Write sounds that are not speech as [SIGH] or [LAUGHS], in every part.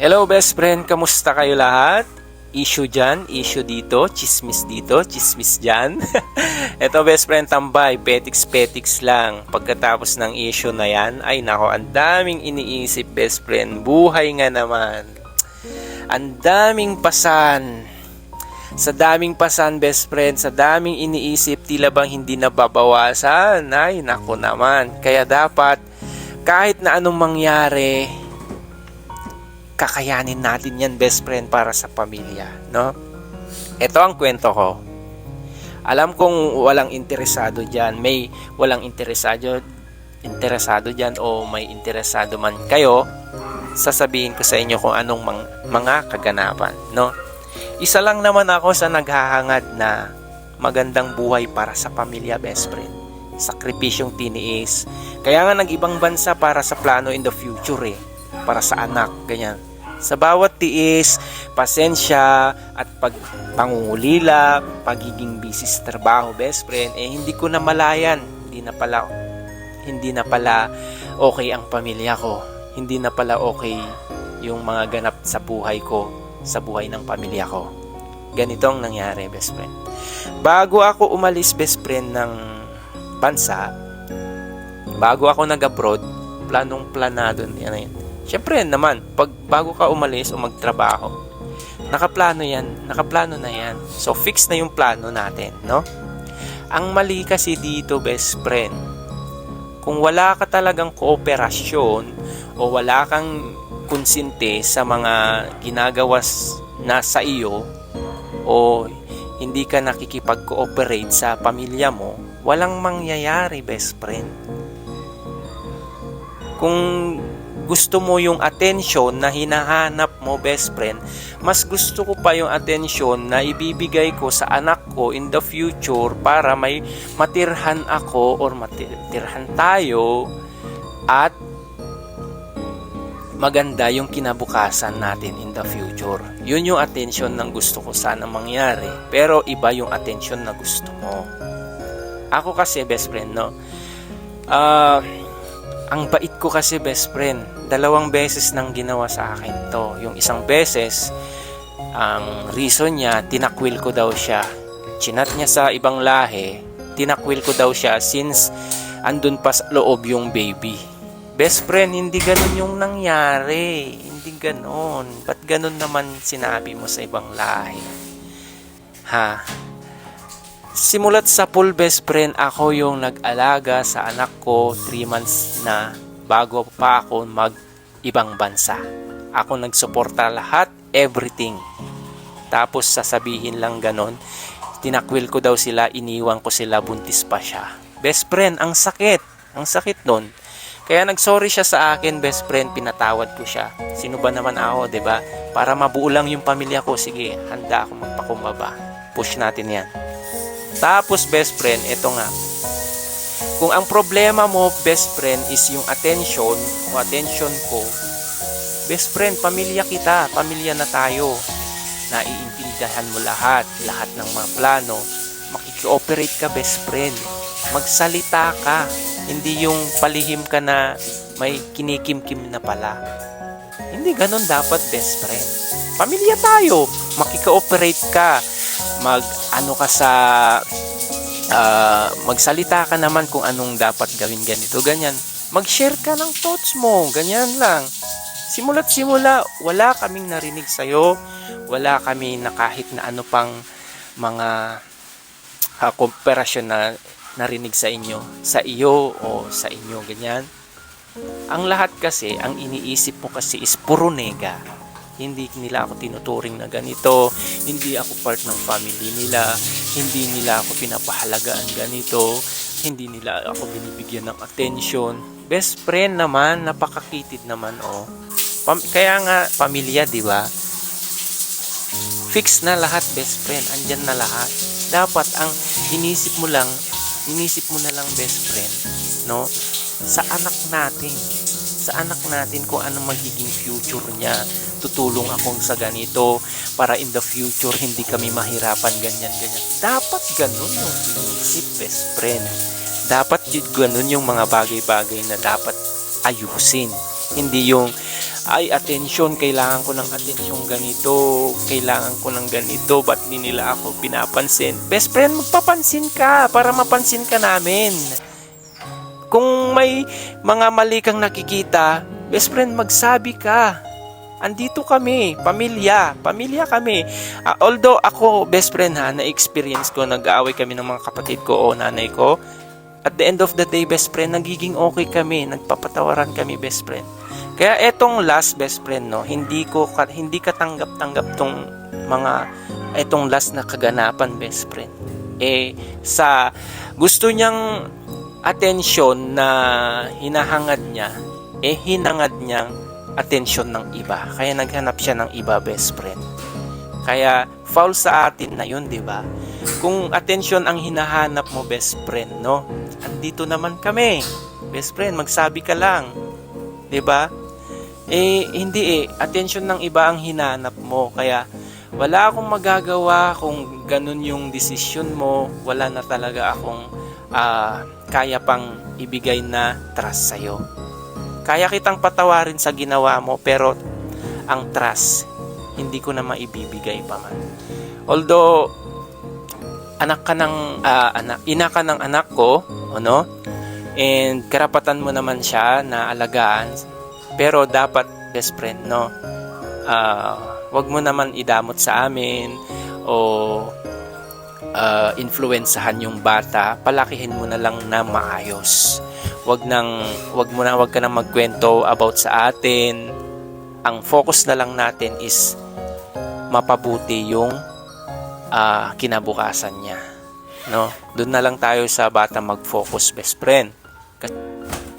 Hello best friend, kamusta kayo lahat? Issue dyan, issue dito, chismis dito, chismis dyan. [LAUGHS] Ito best friend, tambay, petiks-petiks lang. Pagkatapos ng issue na yan, ay nako, ang daming iniisip best friend. Buhay nga naman. Ang daming pasan. Sa daming pasan best friend, sa daming iniisip, tila bang hindi nababawasan. Ay nako naman. Kaya dapat, kahit na anong mangyari, kakayanin natin yan best friend para sa pamilya, no? Ito ang kwento ko. Alam kong walang interesado diyan, may walang interesado interesado diyan o may interesado man kayo, sasabihin ko sa inyo kung anong mang, mga kaganapan, no? Isa lang naman ako sa naghahangad na magandang buhay para sa pamilya best friend. Sakripisyong tiniis. Kaya nga nag-ibang bansa para sa plano in the future eh. Para sa anak, ganyan sa bawat tiis, pasensya, at pag pangungulila, pagiging busy sa trabaho, best friend, eh hindi ko na malayan. Hindi na pala, hindi na pala okay ang pamilya ko. Hindi na pala okay yung mga ganap sa buhay ko, sa buhay ng pamilya ko. Ganito ang nangyari, best friend. Bago ako umalis, best friend, ng bansa, bago ako nag-abroad, planong planado yan yun Siyempre naman, pag bago ka umalis o magtrabaho, nakaplano yan, nakaplano na yan. So, fix na yung plano natin, no? Ang mali kasi dito, best friend, kung wala ka talagang kooperasyon o wala kang konsinte sa mga ginagawa na sa iyo o hindi ka nakikipag-cooperate sa pamilya mo, walang mangyayari, best friend. Kung gusto mo yung attention na hinahanap mo best friend, mas gusto ko pa yung attention na ibibigay ko sa anak ko in the future para may matirhan ako or matirhan tayo at maganda yung kinabukasan natin in the future. Yun yung attention ng gusto ko sana mangyari. Pero iba yung attention na gusto mo. Ako kasi best friend, no? Ah... Uh, ang bait ko kasi best friend. Dalawang beses nang ginawa sa akin to. Yung isang beses, ang reason niya, tinakwil ko daw siya. Chinat niya sa ibang lahi, tinakwil ko daw siya since andun pa sa loob yung baby. Best friend, hindi ganun yung nangyari. Hindi ganun. Ba't ganun naman sinabi mo sa ibang lahi? Ha? Simulat sa full best friend, ako yung nag-alaga sa anak ko 3 months na bago pa ako mag ibang bansa. Ako nagsuporta lahat, everything. Tapos sasabihin lang ganon, tinakwil ko daw sila, iniwan ko sila, buntis pa siya. Best friend, ang sakit. Ang sakit nun. Kaya nagsorry siya sa akin, best friend, pinatawad ko siya. Sino ba naman ako, ba? Para mabuo lang yung pamilya ko, sige, handa ako magpakumbaba. Push natin 'yan. Tapos best friend, ito nga. Kung ang problema mo, best friend, is yung attention o attention ko, best friend, pamilya kita, pamilya na tayo. Naiintindihan mo lahat, lahat ng mga plano. Makikooperate ka, best friend. Magsalita ka. Hindi yung palihim ka na may kinikimkim na pala. Hindi ganun dapat, best friend. Pamilya tayo. Makikooperate ka mag ano ka sa uh, magsalita ka naman kung anong dapat gawin ganito ganyan. Mag-share ka ng thoughts mo ganyan lang. Simula't simula wala kaming narinig sa iyo wala kami na kahit na ano pang mga uh, kooperasyon na narinig sa inyo sa iyo o sa inyo ganyan. Ang lahat kasi ang iniisip mo kasi is puro nega hindi nila ako tinuturing na ganito, hindi ako part ng family nila, hindi nila ako pinapahalagaan ganito, hindi nila ako binibigyan ng attention. Best friend naman, napakakitid naman oh. Pam- kaya nga pamilya, 'di ba? Fix na lahat, best friend. Andyan na lahat. Dapat ang inisip mo lang, inisip mo na lang best friend, no? Sa anak natin. Sa anak natin kung ano magiging future niya tutulong ako sa ganito para in the future hindi kami mahirapan ganyan ganyan dapat ganun yung inisip best friend dapat yun ganun yung mga bagay-bagay na dapat ayusin hindi yung ay atensyon, kailangan ko ng atensyon ganito, kailangan ko ng ganito, ba't di nila ako pinapansin? Best friend, magpapansin ka para mapansin ka namin. Kung may mga mali kang nakikita, best friend, magsabi ka. Andito kami, pamilya, pamilya kami. Ah, although ako, best friend ha, na-experience ko, nag-aaway kami ng mga kapatid ko o nanay ko, at the end of the day, best friend, nagiging okay kami, nagpapatawaran kami, best friend. Kaya etong last best friend, no, hindi ko hindi katanggap-tanggap tong mga etong last na kaganapan, best friend. Eh sa gusto niyang atensyon na hinahangad niya, eh hinangad niyang atensyon ng iba. Kaya naghanap siya ng iba, best friend. Kaya foul sa atin na yun, di ba? Kung atensyon ang hinahanap mo, best friend, no? Andito naman kami. Best friend, magsabi ka lang. 'Di ba? Eh hindi eh, atensyon ng iba ang hinanap mo. Kaya wala akong magagawa kung ganun yung desisyon mo. Wala na talaga akong ah, kaya pang ibigay na trust sa'yo. Kaya kitang patawarin sa ginawa mo pero ang trust hindi ko na maibibigay pa man. Although anak ka ng ah, anak, ina ka ng anak ko, ano? And karapatan mo naman siya na alagaan. Pero dapat best friend, no? Ah, wag mo naman idamot sa amin o ah, influensahan yung bata. Palakihin mo na lang na maayos. Wag nang wag mo na wag ka nang magkwento about sa atin. Ang focus na lang natin is mapabuti yung ah, kinabukasan niya. No? Doon na lang tayo sa bata mag-focus best friend. Kas-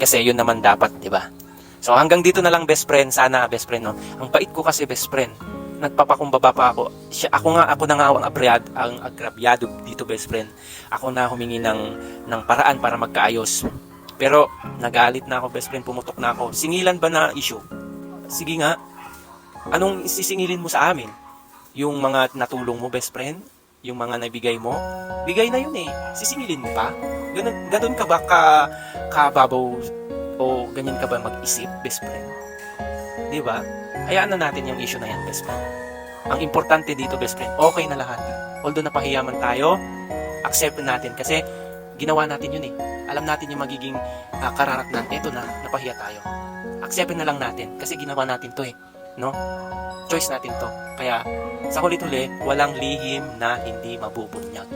Kasi yun naman dapat, 'di ba? So hanggang dito na lang best friend, sana best friend no. Ang bait ko kasi best friend. Nagpapakumbaba pa ako. Siya, ako nga ako na nga ang abriyad, ang agrabyado dito best friend. Ako na humingi ng ng paraan para magkaayos. Pero nagalit na ako best friend, pumutok na ako. Singilan ba na issue? Sige nga. Anong sisingilin mo sa amin? Yung mga natulong mo best friend? Yung mga nabigay mo? Bigay na yun eh. Sisingilin mo pa? Ganun, ganun ka ba ka, kababaw o ganyan ka ba mag-isip, best friend? Di ba? Hayaan na natin yung issue na yan, best friend. Ang importante dito, best friend, okay na lahat. Although napahiyaman tayo, accept natin kasi ginawa natin yun eh. Alam natin yung magiging uh, kararatnan. Eto na, napahiya tayo. Accept na lang natin kasi ginawa natin to eh. No? Choice natin to. Kaya, sa huli-huli, walang lihim na hindi mabubunyag.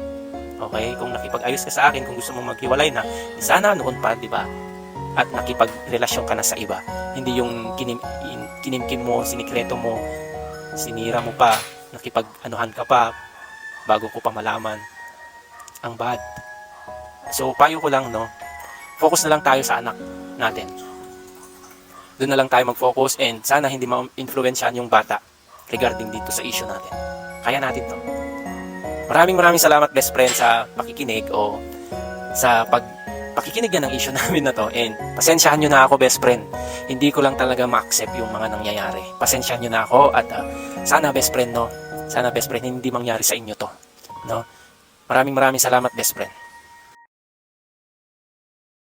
Okay? Kung nakipag-ayos ka sa akin, kung gusto mong maghiwalay na, sana noon pa, di ba? At nakipagrelasyon ka na sa iba. Hindi yung kinim, in- kinimkim mo, sinikreto mo, sinira mo pa, nakipag-anuhan ka pa, bago ko pa malaman. Ang bad. So, payo ko lang, no? Focus na lang tayo sa anak natin. Doon na lang tayo mag-focus and sana hindi ma-influensyahan yung bata regarding dito sa issue natin. Kaya natin to. Maraming maraming salamat best friend sa pakikinig o sa pag pakikinig na ng issue [LAUGHS] namin na to and pasensyahan nyo na ako best friend. Hindi ko lang talaga ma-accept yung mga nangyayari. Pasensyahan nyo na ako at ah, sana best friend no? Sana best friend hindi mangyari sa inyo to no? Maraming maraming salamat best friend